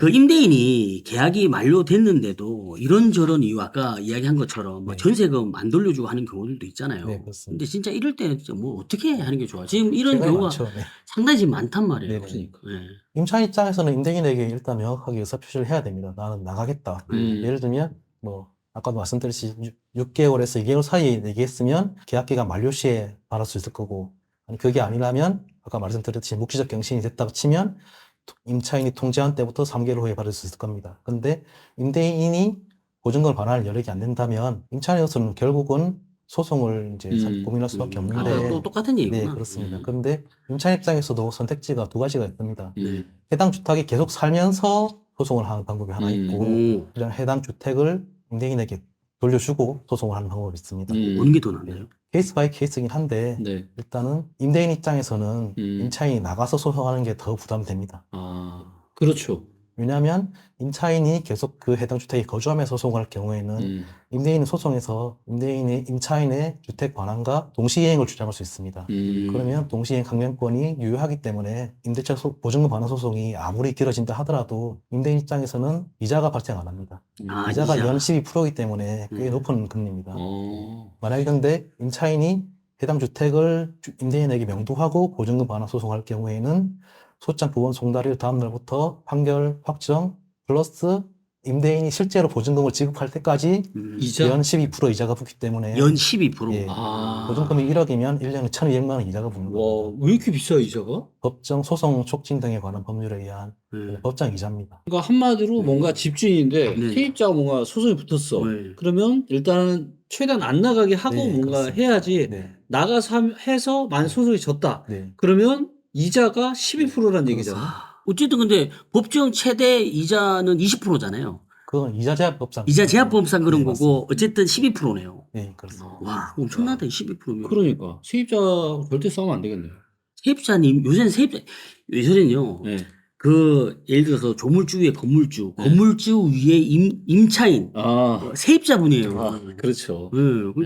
그 임대인이 계약이 만료됐는데도 이런저런 이유 아까 이야기한 것처럼 뭐 네. 전세금 안 돌려주고 하는 경우들도 있잖아요. 네, 그렇습니다. 근데 진짜 이럴 때는 진짜 뭐 어떻게 하는 게 좋아? 지금 이런 경우가 많죠. 네. 상당히 지금 많단 말이에요. 네, 네. 임차인 입장에서는 임대인에게 일단 명확하게 의사 표시를 해야 됩니다. 나는 나가겠다. 음. 예를 들면 뭐 아까도 말씀드렸듯이 6, 개월에서 2개월 사이에 얘기했으면 계약 기간 만료 시에 받을 수 있을 거고 아니 그게 아니라면 아까 말씀드렸듯이 묵시적 갱신이 됐다고 치면 토- 임차인이 통제한 때부터 3개월 후에 받을 수 있을 겁니다. 근데 임대인이 보증금 반환을 여력이 안 된다면 임차인으로서는 결국은 소송을 이제 음. 고민할 수밖에 음. 없는데 아, 또 똑같은 얘기구나. 네 그렇습니다. 음. 그런데 임차인 입장에서도 선택지가 두 가지가 있습니다. 음. 해당 주택이 계속 살면서 소송을 하는 방법이 하나 음. 있고 오, 그냥 해당 주택을 임대인에게 돌려주고 소송을 하는 방법이 있습니다. 음. 어느 게 더 낫나요? 케이스 바이 케이스긴 한데 네. 일단은 임대인 입장에서는 음. 임차인이 나가서 소송하는 게 더 부담됩니다. 아, 그렇죠. 왜냐하면 임차인이 계속 그 해당 주택에 거주하면서 소송할 경우에는 음. 임대인은 소송에서 임대인이 임차인의 주택 반환과 동시이행을 주장할 수 있습니다. 음. 그러면 동시이행 강령권이 유효하기 때문에 임대차 소- 보증금 반환 소송이 아무리 길어진다 하더라도 임대인 입장에서는 이자가 발생 안 합니다. 아, 이자가 이자. 연 12%이기 때문에 꽤 음. 높은 금리입니다. 어. 만약에 근데 임차인이 해당 주택을 주- 임대인에게 명도하고 보증금 반환 소송할 경우에는 소장 부원 송달일 다음 날부터 판결 확정 플러스 임대인이 실제로 보증금을 지급할 때까지 음, 이자? 연 12% 이자가 붙기 때문에 연 12%. 예. 아. 보증금이 1억이면 1년에 1,200만 원 이자가 붙는. 와, 왜 이렇게 비싸, 이자가? 법정 소송 촉진 등에 관한 법률에 의한 네. 법정 이자입니다. 그러니까 한마디로 뭔가 집주인인데 네. 세입자가 뭔가 소송이 붙었어. 네. 그러면 일단 최대한 안 나가게 하고 네, 뭔가 그렇습니다. 해야지 네. 나가서 함- 해서 만약 소송이 졌다. 네. 그러면 이자가 12%란 얘기잖아. 아, 어쨌든 근데 법정 최대 이자는 20%잖아요. 그건 이자 제한법상 이자 제한법상 그런 네, 거고 어쨌든 12%네요. 네, 그렇습니다. 와, 엄청나다 12%면. 그러니까 세입자 절대 싸우면 안 되겠네. 세입자님 요새는 세입자 요새는요. 네. 그 예를 들어서 조물주 위에 건물주, 네. 건물주 위에 임 임차인 아, 세입자분이에요. 아 그렇죠. 네,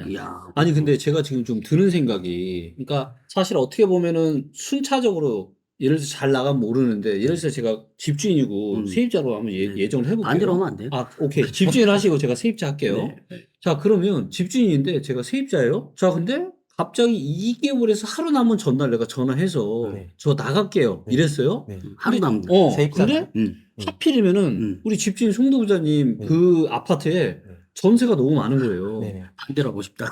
그, 야. 아니 근데 제가 지금 좀 드는 생각이 그러니까 사실 어떻게 보면은 순차적으로 예를 들어 서 잘 나가면 모르는데 예를 들어 서 제가 집주인이고 음. 세입자로 한번 예, 네. 예정을 해볼게요. 반대로 하면 안 돼요? 아 오케이 집주인 하시고 제가 세입자 할게요. 네. 자 그러면 집주인인데 제가 세입자예요. 자 근데 갑자기 2개월에서 하루 남은 전날 내가 전화해서 네. 저 나갈게요. 네. 이랬어요. 네. 하루 남은. 어 세입자가. 근데 음. 하필이면은 음. 우리 집주인 송도 부자님 네. 그 아파트에 네. 전세가 너무 많은 거예요. 네. 반대로 하고 싶다.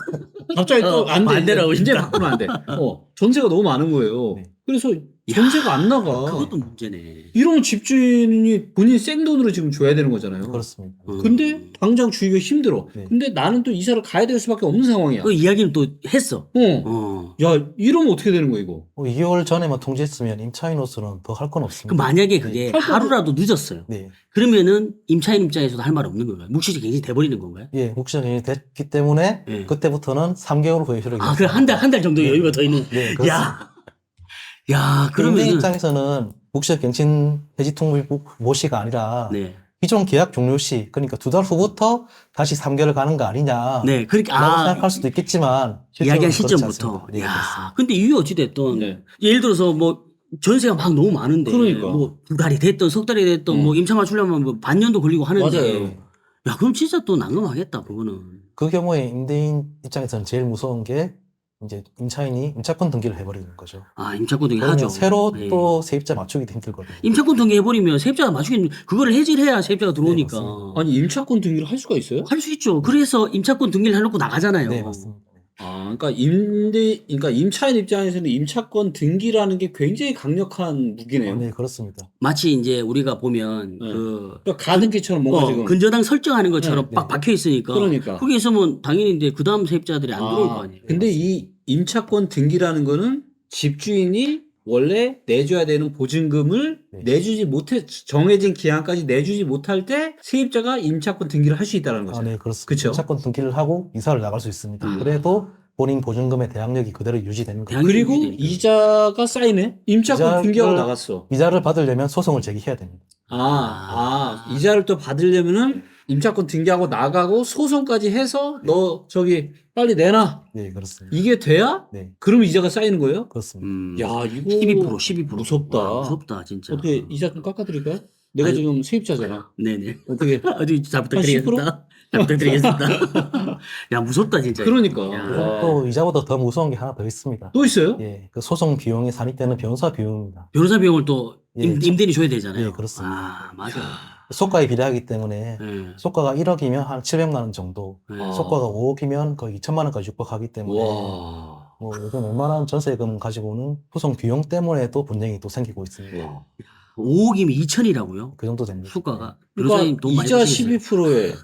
갑자기 또 어, 안 돼. 반대로 하고 이제 싶다. 바꾸면 안 돼. 어, 전세가 너무 많은 거예요. 네. 그래서 전세가 안 나가. 그것도 문제네. 이러면 집주인이 본인 생돈으로 지금 줘야 되는 거잖아요. 그렇습니다. 음. 근데 당장 주기가 힘들어. 네. 근데 나는 또 이사를 가야 될 수밖에 없는 상황이야. 그 이야기는 또 했어. 어. 어. 야, 이러면 어떻게 되는 거야, 이거? 뭐 2개월 전에만 통지했으면 임차인으로서는 더 할 건 그 없습니다. 만약에 그게 네. 하루라도 늦었어요. 네. 그러면은 임차인 입장에서도 할 말 없는 건가요? 묵시적 갱신이 돼버리는 건가요? 예, 묵시적이 됐기 때문에 예. 그때부터는 3개월 후에 효력이 아, 그래 한 달 한 달 정도 네. 여유가 더 있는. 네, 그렇습니다. 야, 야, 그러면 그러면 입장에서는 묵시적 갱신 해지 통보 모시가 아니라 네, 기존 계약 종료 시 그러니까 두 달 후부터 다시 3개월 가는 거 아니냐. 네, 그렇게 라고 아 생각할 수도 있겠지만 이야기한 시점부터. 네, 야, 그렇습니다. 근데 이유 어찌 됐든 네. 예를 들어서 뭐 전세가 막 너무 많은데 그러니까. 뭐두 달이 됐든 석 달이 됐든 음. 뭐 임차 맞추려면 뭐 반년도 걸리고 하는데 맞아요. 야, 그럼 진짜 또 난감하겠다 그거는. 그 경우에 임대인 입장에서는 제일 무서운 게 이제 임차인이 임차권 등기를 해버리는 거죠. 아, 임차권 등기 그러면 하죠. 새로 네. 또 세입자 맞추기도 힘들거든요. 임차권 등기 해버리면 세입자가 맞추긴 그거를 해지해야 세입자가 들어오니까 네, 맞습니다. 아니, 임차권 등기를 할 수가 있어요? 할 수 있죠. 그래서 임차권 등기를 해놓고 나가잖아요. 네, 맞습니다. 아, 그러니까 임대, 그러니까 임차인 입장에서는 임차권 등기라는 게 굉장히 강력한 무기네요. 네, 그렇습니다. 마치 이제 우리가 보면 네. 그 그러니까 가등기처럼 뭔가 어, 지금. 근저당 설정하는 것처럼 네, 빡 네. 박혀 있으니까 그러니까. 거기 있으면 당연히 이제 그 다음 세입자들이 안 들어올 거 아니에요. 근데 이 임차권 등기라는 거는 집주인이 원래 내줘야 되는 보증금을 네. 내주지 못해 정해진 기한까지 내주지 못할 때 세입자가 임차권 등기를 할 수 있다는 거죠. 아, 네, 그렇습니다. 그쵸? 임차권 등기를 하고 이사를 나갈 수 있습니다. 음. 그래도 본인 보증금의 대항력이 그대로 유지되는 거예요. 그리고. 이자가 쌓이네. 임차권 이자를- 등기하고 나갔어. 이자를 받으려면 소송을 제기해야 됩니다. 아, 아, 이자를 또 받으려면은 임차권 등기하고 나가고 소송까지 해서 너 저기 빨리 내놔. 네, 그렇습니다. 이게 돼야? 네, 그러면 이자가 쌓이는 거예요? 그렇습니다. 음. 야, 이거 12% 12% 무섭다. 와, 무섭다 진짜. 어떻게 이자 좀 깎아드릴까요? 내가 아니- 지금 세입자잖아. 네네. 어떻게? 어디 잘 부탁드리겠습니다. 잘 부탁드리겠습니다. 야 무섭다 진짜. 그러니까. 야. 와. 또 이자보다 더 무서운 게 하나 더 있습니다. 또 있어요? 예, 그 소송 비용이 산입되는 변호사 비용입니다. 변호사 비용을 또 임, 예, 임대인이 줘야 되잖아요. 예, 그렇습니다. 아 맞아. 소가에 비례하기 때문에 예. 소가가 1억이면 한 700만 원 정도, 예. 아. 소가가 5억이면 거의 2천만 원까지 육박하기 때문에 와. 뭐 요즘 웬만한 전세금 가지고는 소송 비용 때문에도 분쟁이 또 생기고 있습니다. 와. 5억이면 2천이라고요. 그 정도 됩니다. 수가가. 그러니까 변호사님 돈 많이 이자 버시겠어요. 12%에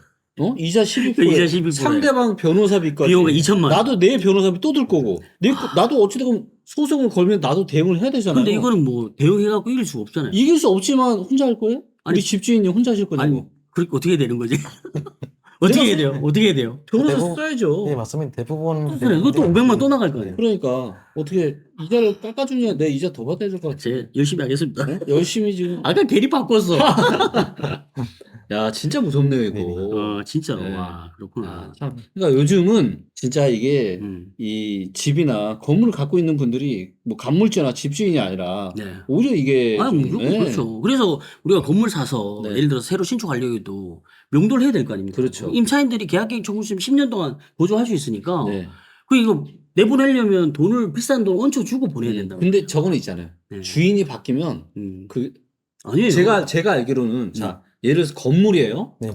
어? 이자 12%에 이자 12%에. 상대방 변호사비까지 비용은 2천만 원. 나도 내 변호사비 또 들 거고 내 거- 나도 어찌되건 소송을 걸면 나도 대응을 해야 되잖아요. 근데 이거는 뭐 대응해갖고 이길 수가 없잖아요. 이길 수 없지만 혼자 할 거예요? 아니, 우리 집주인이 혼자 하실 거냐고. 아니 그렇게 어떻게 되는 거지? 어떻게 해야 돼요? 어떻게 해야 돼요? 변호사 대부분- 써야죠. 예, 맞습니다. 대부분 그래, 이것도 500만 또 나갈 거예요. 그러니까 어떻게 이자를 깎아주냐 내 이자 더 받아야 될 것 같아. 제 열심히 하겠습니다. 네? 열심히 지금. 아까 괜히 바꿨어. 야 진짜 무섭네요 이거. 어 진짜로 네. 와 그렇구나. 아, 참. 그러니까 요즘은 진짜 이게 음. 이 집이나 건물을 갖고 있는 분들이 뭐 간물주나 집주인이 아니라 네. 오히려 이게 아, 좀, 무조건 예. 그렇죠. 그래서 우리가 건물 사서 네. 예를 들어서 새로 신축하려고 해도 명도를 해야 될 거 아닙니까? 그렇죠. 임차인들이 계약갱 청구심 10년 동안 보조할 수 있으니까 네. 그 이거 내보내려면 돈을 비싼 돈 얹혀 주고 보내야 음, 된다. 근데 저거는 있잖아요. 네. 주인이 바뀌면 음. 그 아니에요. 제가 제가 알기로는 자 예를 들어서 건물이에요. 네.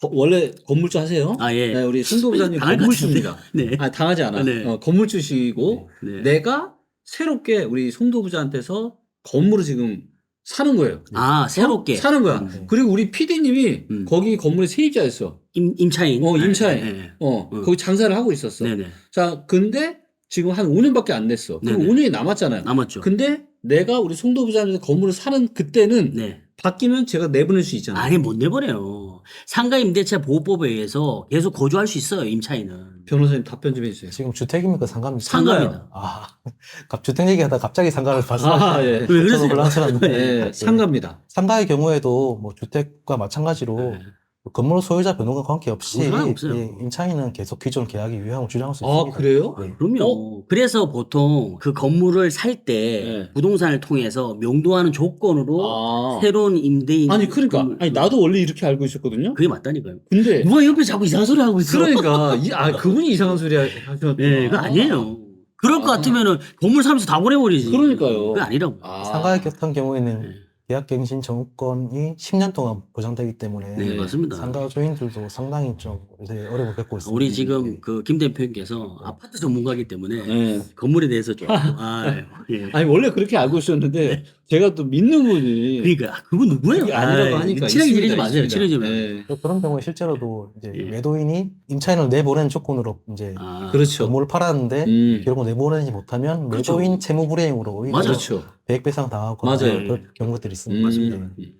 거- 원래 건물주 하세요? 아 예. 네, 우리 승도 부장님 당할 것 건물주입니다. 네. 아 당하지 않아. 네. 어, 건물주시고 네. 내가 새롭게 우리 송도 부자한테서 건물을 지금 사는 거예요. 아 새롭게 어? 사는 거야. 음. 그리고 우리 PD님이 음. 거기 건물의 세입자였어. 임, 임차인. 어, 임차인. 네, 네. 어, 음. 거기 장사를 하고 있었어. 네네. 자, 근데 지금 한 5년밖에 안 됐어. 그럼 네네. 5년이 남았잖아요. 남았죠. 근데 내가 우리 송도 부자한테 건물을 사는 그때는 네. 바뀌면 제가 내보낼 수 있잖아요. 아니 못 내보내요. 상가 임대차 보호법에 의해서 계속 거주할 수 있어요 임차인은. 변호사님 답변 좀 해주세요. 지금 주택입니까 상가입니까? 상가입니다. 아, 갑 주택 얘기하다 갑자기 상가를 아, 발생하시네. 예. 왜 그러세요? 네, 상가입니다. 상가의 경우에도 뭐 주택과 마찬가지로 네. 건물 소유자 변동과 관계없이 뭐 상관없어요. 예, 임차인은 계속 기존 계약의 유효함을 주장할 수 아, 있습니다. 그래요? 네. 그럼요. 그래서 보통 그 건물을 살 때 네. 부동산을 통해서 명도하는 조건으로 아. 새로운 임대인 아니, 그러니까. 건물- 아니, 나도 원래 이렇게 알고 있었거든요. 그게 맞다니까요. 근데, 누가 옆에 자꾸 이상한 소리 하고 있어. 그러니까, 이, 아, 그분이 이상한 소리 하셨구나. 네, 그거 아니에요. 그럴 것 아. 같으면은 건물 사면서 다 보내버리지. 그러니까요. 그게 아니라고. 아. 상가의 같은 경우에는 네. 계약갱신 정권이 10년 동안 보장되기 때문에 네, 맞습니다. 상가 주인들도 상당히 좀 요새 어려움을 겪고 있습니다. 우리 지금 그김 대표님께서 아파트 전문가이기 때문에 네. 건물에 대해서 좀 아, 예. 아니, 원래 그렇게 알고 있었는데, 제가 또 믿는 분이. 그러니까 그분 누구예요? 그게 아니라고 아이, 하니까. 친하게 있습니다, 지내지 마세요. 있습니다. 친해지 마세요. 네. 또 그런 경우에 실제로도 이제 예. 매도인이 임차인을 내보내는 조건으로 이제 아, 그렇죠. 건물을 팔았는데 음. 결국 내보내지 못하면 그렇죠. 매도인 채무 불이행으로 오히려 맞아. 그렇죠. 배액 배상 당하거나 맞아요. 그런 경우들이 있습니다. 맞습니다. 예.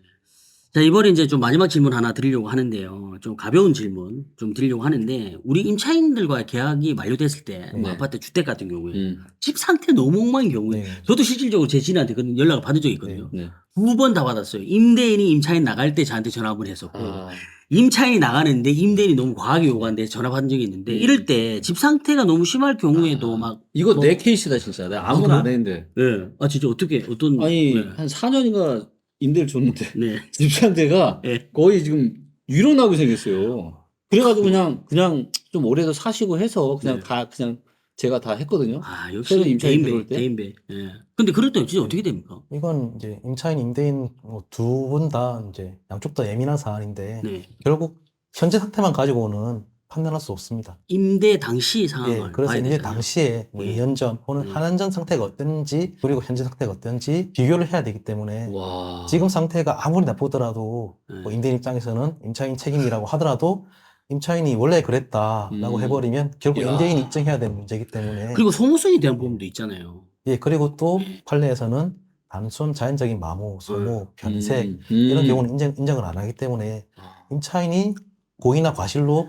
자, 이번에 이제 좀 마지막 질문 하나 드리려고 하는데요. 좀 가벼운 질문 좀 드리려고 하는데, 우리 임차인들과 계약이 만료됐을 때, 뭐 네. 아파트 주택 같은 경우에, 음. 집 상태 너무 엉망인 경우에, 네. 저도 실질적으로 제 지인한테 그런 연락을 받은 적이 있거든요. 네. 두번 다 받았어요. 임대인이 임차인 나갈 때 저한테 전화 한번 했었고, 아. 임차인이 나가는데 임대인이 너무 과하게 요구하는데 전화 받은 적이 있는데, 음. 이럴 때 집 상태가 너무 심할 경우에도 아. 막, 이거 뭐- 내 케이스다, 진짜. 내가 아무나 아, 안 했는데. 예. 아, 진짜 어떻게, 어떤. 아니, 네. 한 4년인가 임대를 줬는데, 네. 집 상태가 예. 거의 지금 유로나고 생겼어요. 그래가지고 그냥, 그냥 좀 오래도 사시고 해서 그냥 네. 다, 그냥 제가 다 했거든요. 아, 역시 새로 임차인 대인배, 들어올 때? 대인배. 예. 근데 그럴 때 진짜 어떻게 됩니까? 이건 이제 임차인 임대인 뭐두분 다 이제 양쪽 다 예민한 사안인데 네. 결국 현재 상태만 가지고는 판단할 수 없습니다. 임대 당시 예, 상황을 그래서 봐야 이제 되잖아요. 당시에 뭐 예. 2년 전 혹은 예. 한년전 상태가 어땠는지 그리고 현재 상태가 어땠는지 비교를 해야 되기 때문에 와. 지금 상태가 아무리 나쁘더라도 네. 뭐 임대인 입장에서는 임차인 책임이라고 하더라도 임차인이 원래 그랬다라고 음. 해버리면 결국 야. 임대인이 입증해야 되는 문제이기 때문에 그리고 소모성에 대한 부분도 있잖아요. 예 그리고 또 판례에서는 단순 자연적인 마모, 소모, 변색 음, 이런 음. 경우는 인정, 인정을 안 하기 때문에 아. 임차인이 고의나 과실로.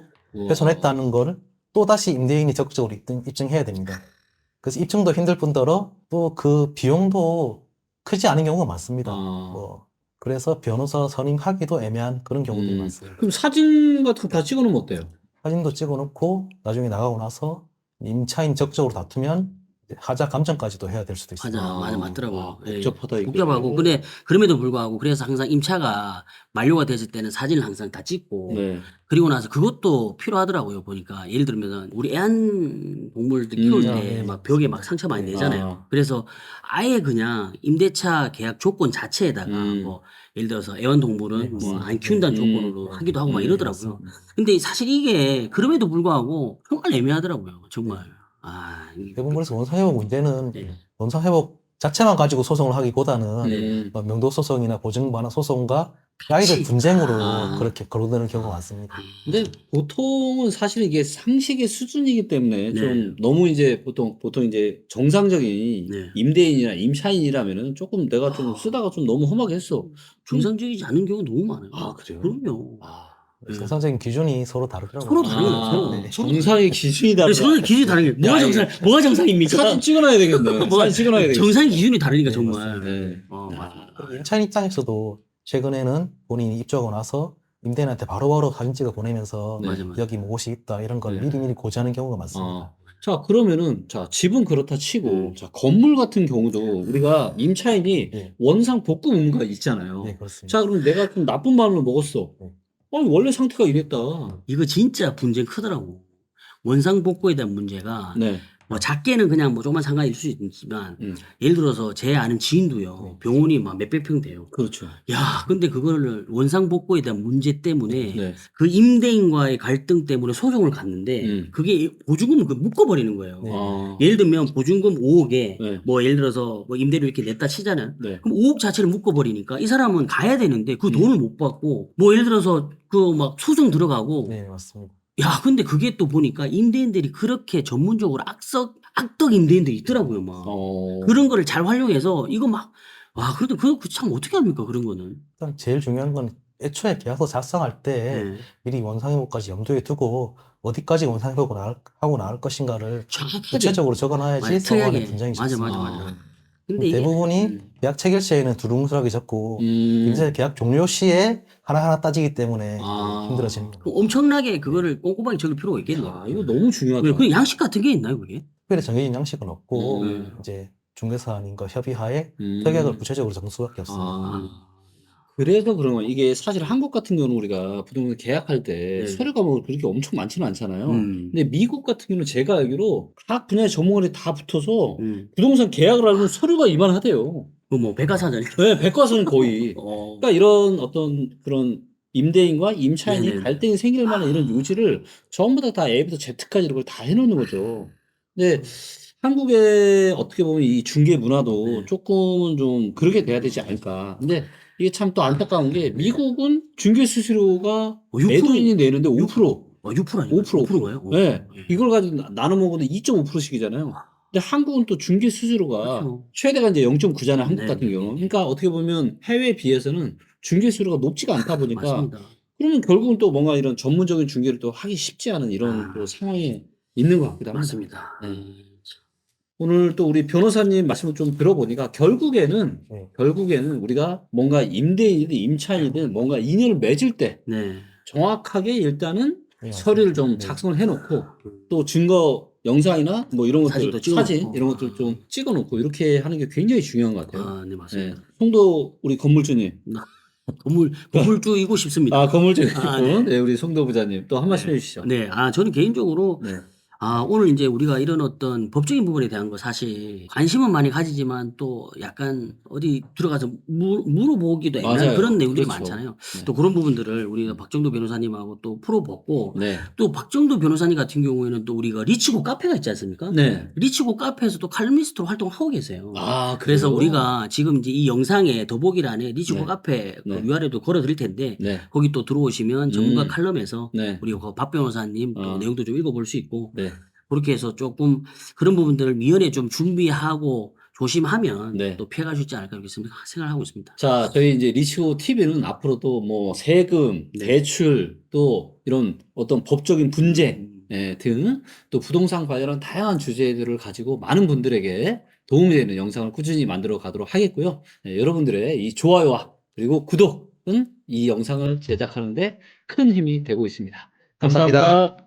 훼손했다는 걸 또다시 임대인이 적극적으로 입증, 입증 해야 됩니다. 그래서 입증도 힘들 뿐더러 또 그 비용도 크지 않은 경우가 많습니다. 아. 뭐 그래서 변호사 선임하기도 애매한 그런 경우들이 음. 많습니다. 그럼 사진 같은 거 다 찍어놓으면 어때요? 사진도 찍어놓고 나중에 나가고 나서 임차인 적적으로 다투면 하자 감정까지도 해야 될 수도 있습니다. 맞아, 맞아, 맞더라고요. 아, 예. 복잡하다 이게. 복잡하고 근데 그럼에도 불구하고 그래서 항상 임차가 만료가 됐을 때는 사진을 항상 다 찍고 네. 그리고 나서 그것도 필요하더라고요 보니까 예를 들면 우리 애완동물들 키울 음, 아, 때 네. 막 벽에 막 상처 많이 네. 내잖아요. 아. 그래서 아예 그냥 임대차 계약 조건 자체에다가 음. 뭐 예를 들어서 애완동물은 네, 뭐 맞습니다. 안 키운다는 음. 조건으로 하기도 하고 막 음, 이러더라고요. 근데 사실 이게 그럼에도 불구하고 정말 애매하더라고요. 정말. 아, 대부분 그래서 원상회복 문제는 네. 원상회복 자체만 가지고 소송을 하기보다는 음. 뭐 명도 소송이나 보증반환 소송과 같이. 분쟁으로 아. 그렇게 거론되는 경우가 많습니다. 근데 보통은 사실 이게 상식의 수준이기 때문에 네. 좀 너무 이제 보통 보통 이제 정상적인 네. 임대인이나 임차인이라면은 조금 내가 좀 쓰다가 좀 너무 험하게 했어. 정상적이지 않은 경우가 너무 많아요. 아, 그래요? 그럼요. 아, 네. 정상적인 기준이 서로 다르더라고요. 서로 다르요 아, 서로. 네. 정상의 기준이 다르다. 저는 기준이 다른 게 뭐가 야, 정상 뭐가 정상입니까? 사진 찍어놔야 되겠네. 뭐가 사진 찍어놔야 되겠네. 정상의 기준이 다르니까 네, 정말. 네. 어, 맞아. 그리고 임차인 입장에서도 최근에는 본인이 입주하고 나서 임대인한테 바로바로 사진 찍어 보내면서 맞아, 맞아. 여기 뭐 옷이 있다 이런 걸 네. 미리미리 고지하는 경우가 많습니다. 아, 자 그러면은 자 집은 그렇다 치고 음. 자 건물 같은 경우도 우리가 임차인이 예. 원상 복구 의무가 있잖아요. 네, 그렇습니다. 자 그럼 내가 좀 나쁜 마음을 먹었어. 네. 아니 원래 상태가 이랬다. 이거 진짜 분쟁 크더라고. 원상 복구에 대한 문제가 네. 뭐 작게는 그냥 뭐 조금만 상관일 수 있지만 음. 예를 들어서 제 아는 지인도요. 네. 병원이 막 몇백 평 돼요. 그렇죠. 야, 근데 그거를 원상 복구에 대한 문제 때문에 네. 그 임대인과의 갈등 때문에 소송을 갔는데 음. 그게 보증금을 그 묶어버리는 거예요. 네. 아. 예를 들면 보증금 5억에 네. 뭐 예를 들어서 뭐 임대료 이렇게 냈다 치잖아요. 네. 그럼 5억 자체를 묶어버리니까 이 사람은 가야 되는데 그 음. 돈을 못 받고 뭐 예를 들어서 그 막 소송 들어가고 네, 맞습니다. 야 근데 그게 또 보니까 임대인들이 그렇게 전문적으로 악석 악덕 임대인들이 있더라고요 막 어. 그런 거를 잘 활용해서 이거 막 와 그래도 그거 참 어떻게 합니까 그런 거는 일단 제일 중요한 건 애초에 계약서 작성할 때 네. 미리 원상회복까지 염두에 두고 어디까지 원상회복을 할- 하고 나갈 것인가를 정확하게 구체적으로 적어놔야지. 성안에 특이하게. 분쟁이 맞아. 맞아, 아. 맞아. 근데 이게 대부분이 음. 계약 체결 시에는 두루뭉술하게 적고 음. 이제 계약 종료 시에 하나하나 따지기 때문에 아. 그 엄청나게 그거를 꼼꼼하게 적을 필요가 있겠네요. 야, 이거 너무 중요하다. 왜, 그 양식 같은 게 있나요 그게? 특별히 정해진 양식은 없고 음. 이제 중개사님과 협의하에 음. 특약을 구체적으로 정할 수밖에 없습니다. 아. 그래서 그런 거 이게 사실 한국 같은 경우는 우리가 부동산 계약할 때 네. 서류가 뭐 그렇게 엄청 많지는 않잖아요. 음. 근데 미국 같은 경우는 제가 알기로 각 분야의 전문가들이 다 붙어서 음. 부동산 계약을 하려면 서류가 이만하대요. 그뭐 백과사전. 네, 백과사는 거의. 어. 그러니까 이런 어떤 그런 임대인과 임차인이 네네. 갈등이 생길 만한 이런 요지를 전부 다 다 A부터 Z까지 이걸 다 해놓는 거죠. 근데 한국의 어떻게 보면 이 중개 문화도 네. 조금은 좀 그렇게 돼야 되지 않을까. 근데 이게 참 또 안타까운 게 미국은 중개 수수료가 어, 6%. 매도인이 내는데 5%. 어, 6% 아니에요? 5%. 5%가요? 네. 이걸 가지고 나- 나눠 먹어도 2.5%씩이잖아요. 근데 한국은 또 중개 수수료가 그렇죠. 최대가 이제 0.9잖아요. 한국 네. 같은 경우는. 그러니까 어떻게 보면 해외에 비해서는 중개 수수료가 높지가 않다 보니까 맞습니다. 그러면 결국은 또 뭔가 이런 전문적인 중개를 또 하기 쉽지 않은 이런 아. 또 상황에 있는 것 같기도 합니다. 맞습니다. 네. 오늘 또 우리 변호사님 말씀을 좀 들어보니까 결국에는 네. 결국에는 우리가 뭔가 임대인이든 임차인이든 뭔가 인연을 맺을 때 네. 정확하게 일단은 네, 서류를. 좀 네. 작성을 해놓고 또 증거 영상이나 뭐 이런 것들 사진도 찍어놓고. 사진 이런 것들 좀 찍어놓고 이렇게 하는 게 굉장히 중요한 것 같아요. 아, 네, 네. 맞습니다. 송도 우리 건물주님, 건물, 건물주이고 싶습니다. 아 건물주 아, 네. 네. 우리 송도 부자님 또 한 말씀 해주시죠. 네, 아, 저는 개인적으로, 네. 아, 오늘 이제 우리가 이런 어떤 법적인 부분에 대한 거 사실 관심은 많이 가지지만 또 약간 어디 들어가서 물, 물어보기도 애매한. 그런 내용들이 그렇죠. 많잖아요. 네. 또 그런 부분들을 우리가 박정도 변호사님하고 또 풀어보고 네. 또 박정도 변호사님 같은 경우에는 또 우리가 리치고 카페가 있지 않습니까? 네. 리치고 카페에서 또 칼럼니스트로 활동하고 계세요. 아 그래서? 우리가 지금 이제 이 영상에 더보기란에 리치고 네. 카페 그 네. URL도 걸어 드릴 텐데 네. 거기 또 들어오시면 전문가 음. 칼럼에서 네. 우리 그박 변호사님 또 어. 내용도 좀 읽어볼 수 있고 네. 그렇게 해서 조금 그런 부분들을 미연에 좀 준비하고 조심하면 네. 또 피해갈 수 있지 않을까 이렇게 생각- 생각하고 있습니다. 자, 저희 이제 리치고 TV는 앞으로도 뭐 세금, 네. 대출, 또 이런 어떤 법적인 분쟁 음. 예, 등또 부동산 관련한 다양한 주제들을 가지고 많은 분들에게 도움이 되는 영상을 꾸준히 만들어 가도록 하겠고요. 예, 여러분들의 이 좋아요와 그리고 구독은 이 영상을 제작하는데 큰 힘이 되고 있습니다. 감사합니다. 감사합니다.